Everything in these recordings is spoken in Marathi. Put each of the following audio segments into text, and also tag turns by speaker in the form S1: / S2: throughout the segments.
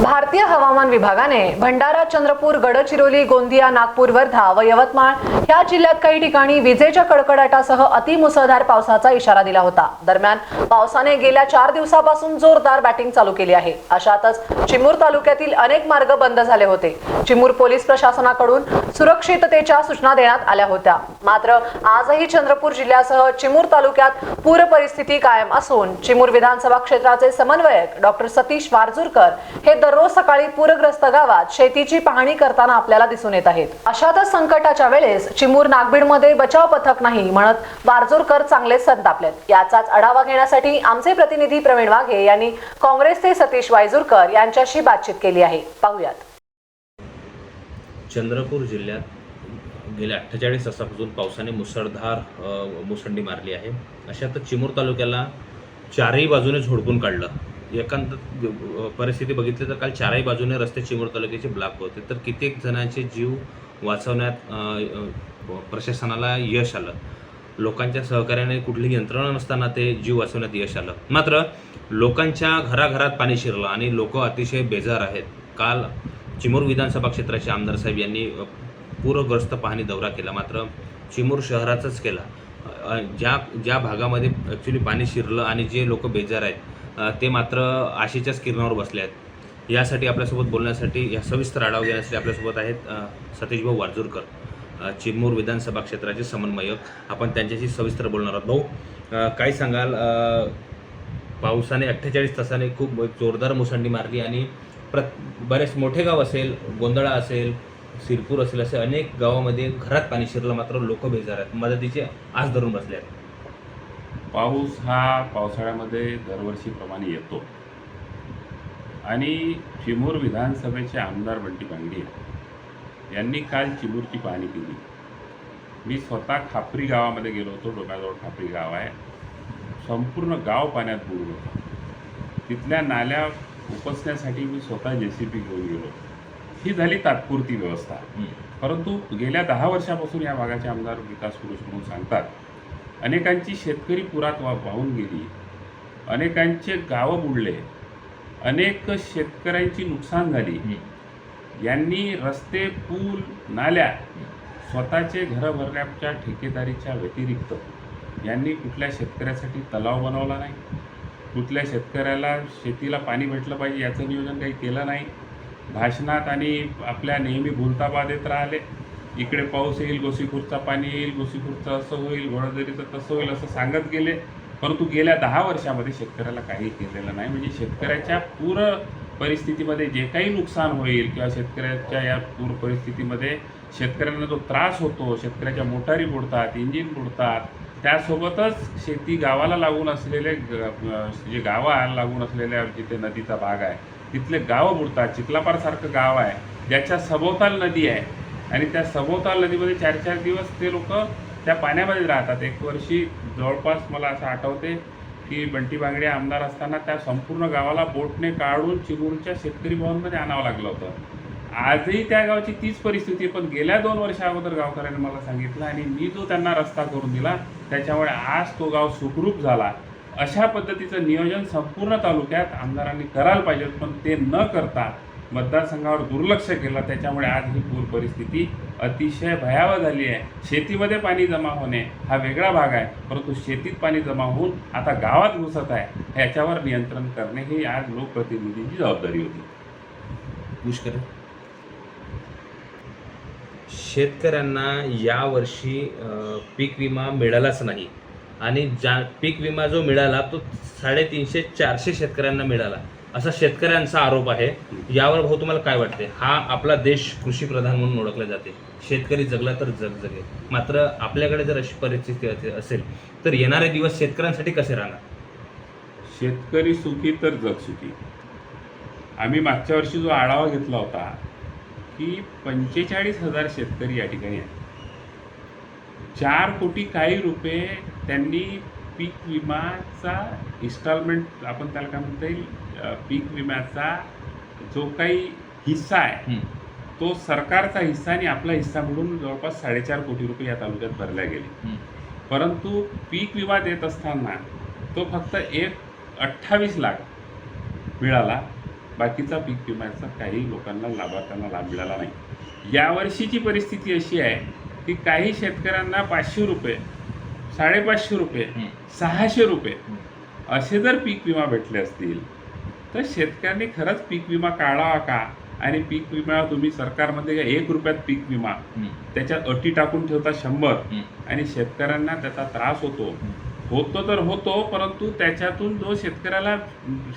S1: भारतीय हवामान विभागाने भंडारा चंद्रपूर गडचिरोली गोंदिया नागपूर वर्धा व यवतमाळ या जिल्ह्यात काही ठिकाणी विजेच्या कडकडाटासह अतिमुसळधार पावसाचा इशारा दिला होता. दरम्यान पावसाने गेल्या चार दिवसापासून जोरदार बॅटिंग चालू केली आहे. अशातच चिमूर तालुक्यातील अनेक मार्ग बंद झाले होते. चिमूर पोलीस प्रशासनाकडून सुरक्षिततेच्या सूचना देण्यात आल्या होत्या. मात्र आजही चंद्रपूर जिल्ह्यासह चिमूर तालुक्यात पूर परिस्थिती कायम असून चिमूर विधानसभा क्षेत्राचे समन्वयक डॉक्टर सतीश वारजूरकर हे दररोज सकाळी पूरग्रस्त गावात शेतीची पाहणी करताना आपल्याला दिसून येत आहेत. अशातच संकटाच्या वेळेस चिमूर नागबीडमध्ये बचाव पथक नाही म्हणत वारजोरकर चांगलेच संतापलेत याचाच आढावा घेण्यासाठी आमचे प्रतिनिधी प्रवीण वाघे यांनी काँग्रेसचे सतीश वायजूरकर यांच्याशी बातचीत केली आहे. पाहूयात.
S2: चंद्रपूर जिल्ह्यात गेल्या अठ्ठेचाळीस तासापासून पावसाने मुसळधार मुसंडी मारली आहे. अशातच चिमूर तालुक्याला चारही बाजूने झोडपून काढलं. एकांत परिस्थिती बघितली तर काल चारही बाजूने रस्ते चिमूर तालुक्याचे ब्लॉक होते. तर कित्येक जणांचे जीव वाचवण्यात प्रशासनाला यश आलं. लोकांच्या सहकार्याने कुठली यंत्रणा नसताना ते जीव वाचवण्यात यश आलं. मात्र लोकांच्या घराघरात पाणी शिरलं आणि लोक अतिशय बेजार आहेत. काल चिमूर विधानसभा क्षेत्राचे आमदार साहेब यांनी पूरग्रस्त पाहणी दौरा केला. मात्र चिमूर शहराचाच केला. ज्या ज्या भागामध्ये ॲक्च्युली पाणी शिरलं आणि जे लोक बेजार आहेत ते मात्र आशेच्याच किरणावर बसले आहेत. यासाठी आपल्यासोबत बोलण्यासाठी या सविस्तर आढावा घेण्यासाठी आपल्यासोबत आहेत सतीशभाऊ वारजूरकर चिमूर विधानसभा क्षेत्राचे समन्वयक. आपण त्यांच्याशी सविस्तर बोलणार आहोत. भाऊ काय सांगाल? पावसाने अठ्ठेचाळीस तासाने खूप जोरदार मुसंडी मारली आणि प्र बरेच मोठे गाव असेल गोंधळा असेल सिरपूर असेल असे अनेक गावामध्ये घरात पाणी शिरलं मात्र लोक बेजार आहेत. मदतीचे आस धरून बसले आहेत.
S3: पाऊस हा पावसाळ्यामध्ये दरवर्षीप्रमाणे येतो. आणि चिमूर विधानसभेचे आमदार बंटी पांगडी यांनी काल चिमूरची पाहणी केली. मी स्वतः खापरी गावामध्ये गेलो होतो डोकाजवळ खापरी गाव आहे. संपूर्ण गाव पाण्यात बुडून होतं. तिथल्या नाल्या उपसण्यासाठी मी स्वतः जे सी पी घेऊन गेलो ही झाली तात्पुरती व्यवस्था. परंतु गेल्या दहा वर्षापासून या भागाचे आमदार विकास पुरुष म्हणून सांगतात अनेकांची शेतकरी पुरात वा वाहून गेली. अनेकांचे गावं बुडले. अनेक शेतकऱ्यांची नुकसान झाली. यांनी रस्ते पूल नाल्या स्वतःचे घरं भरण्याच्या ठेकेदारीच्या व्यतिरिक्त यांनी कुठल्या शेतकऱ्यासाठी तलाव बनवला नाही? कुठल्या शेतकऱ्याला शेतीला पाणी भेटलं पाहिजे याचं नियोजन काही केलं नाही? भाषणात आणि आपल्या नेहमी भूलताबा देत राहिले. इकडे पाऊस येईल गोसीखुरचा पाणी येईल गोसीखुरचं असं होईल घोडादरीचं तसं होईल असं सांगत गेले. परंतु गेल्या दहा वर्षामध्ये शेतकऱ्याला काही केलेलं नाही. म्हणजे शेतकऱ्याच्या पूर परिस्थितीमध्ये जे काही नुकसान होईल किंवा शेतकऱ्याच्या या पूर परिस्थितीमध्ये शेतकऱ्यांना जो त्रास होतो शेतकऱ्याच्या मोटारी बुडतात इंजिन बुडतात त्यासोबतच शेती गावाला लागून असलेले ग- जे गावा लागून असलेल्या जिथे नदीचा भाग आहे तिथले गावं बुडतात. चिखलापारसारखं गाव आहे ज्याच्या सभोवताल नदी आहे. आणि त्या सभोवताल नदीमध्ये चार चार दिवस ते लोक त्या पाण्यामध्ये राहतात. एक वर्षी जवळपास मला असं आठवते की बंटी बांगडे आमदार असताना त्या संपूर्ण गावाला बोटने काढून चिमूरच्या शेतकरी भवनमध्ये आणावं लागलं होतं. आजही त्या गावची तीच परिस्थिती आहे. पण गेल्या दोन वर्षा अगोदर गावकऱ्यांनी मला सांगितलं आणि मी जो त्यांना रस्ता करून दिला त्याच्यामुळे आज तो गाव सुखरूप झाला. अशा पद्धतीचं नियोजन संपूर्ण तालुक्यात आमदारांनी करायला पाहिजे पण ते न करता मतदारसंघावर दुर्लक्ष केलं त्याच्यामुळे आज ही पूर परिस्थिती अतिशय भयावह झाली आहे. शेतीमध्ये पाणी जमा होणे हा वेगळा भाग आहे परंतु शेतीत पाणी जमा होऊन आता गावात घुसत आहे ह्याच्यावर नियंत्रण करणे ही आज लोकप्रतिनिधींची जबाबदारी होती.
S2: पुष्कर. शेतकऱ्यांना यावर्षी पीक विमा मिळालाच नाही. आणि ज्या पीक विमा जो मिळाला तो साडेतीनशे चारशे शेतकऱ्यांना मिळाला. असा शेतकऱ्यांचा आरोप आहे. यावर भाऊ तुम्हाला काय वाटते हा आपला देश कृषी प्रधान म्हणून ओळखला जाते. शेतकरी जगला तर जग जगेल. मात्र आपल्याकडे जर अशी परिस्थिती असे- असेल तर येणारे दिवस शेतकऱ्यांसाठी कसे राहणार?
S3: शेतकरी सुखी तर जग सुखी. आम्ही मागच्या वर्षी जो आढावा घेतला होता की पंचेचाळीस हजार शेतकरी या ठिकाणी आहेत. चार कोटी काही रुपये त्यांनी पीक विमाचा इन्स्टॉलमेंट आपण त्याला काय म्हणता येईल पीक विम्याचा जो काही हिस्सा आहे. तो सरकारचा हिस्सा आणि आपला हिस्सा म्हणून जवळपास साडेचार कोटी रुपये या तालुक्यात भरल्या गेले. परंतु पीक विमा देत असताना तो फक्त एक अठ्ठावीस लाख मिळाला बाकीचा पीक विम्याचा काही लोकांना लाभार्थ्यांना लाभ मिळाला नाही यावर्षीची परिस्थिती अशी आहे की काही शेतकऱ्यांना पाचशे रुपये साडेपाचशे रुपये. सहाशे रुपये. असे जर पीक विमा भेटले असतील तर शेतकऱ्यांनी खरंच पीक विमा काढावा का आणि पीक विमा तुम्ही सरकारमध्ये एक रुपयात पीक विमा. त्याच्यात अटी टाकून ठेवता शंभर. आणि शेतकऱ्यांना त्याचा त्रास होतो होतो तर होतो परंतु त्याच्यातून जो शेतकऱ्याला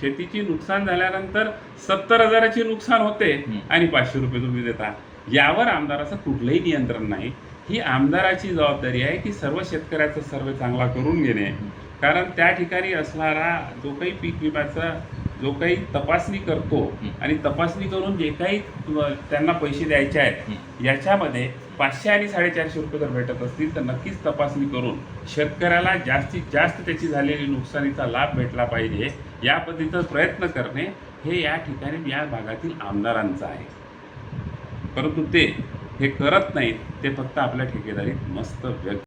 S3: शेतीची नुकसान झाल्यानंतर सत्तर हजाराची नुकसान होते. आणि पाचशे रुपये तुम्ही देता यावर आमदाराचं कुठलंही नियंत्रण नाही ही आमदाराची जबाबदारी आहे की सर्व शेतकऱ्याचा सर्वे चांगला करून घेणे. कारण त्या ठिकाणी असणारा जो काही पीक विम्याचा जो काही तपासणी करतो आणि तपासणी करून जे काही त्यांना पैसे द्यायचे आहेत याच्यामध्ये पाचशे आणि साडेचारशे रुपये जर भेटत असतील तर नक्कीच तपासणी करून शेतकऱ्याला जास्तीत जास्त त्याची झालेली नुकसानीचा लाभ भेटला पाहिजे या पद्धतीचा प्रयत्न करणे हे या ठिकाणी या भागातील आमदारांचं आहे. परंतु ते हे करत नाहीत ते फक्त आपल्या ठेकेदारीत मस्त व्यक्त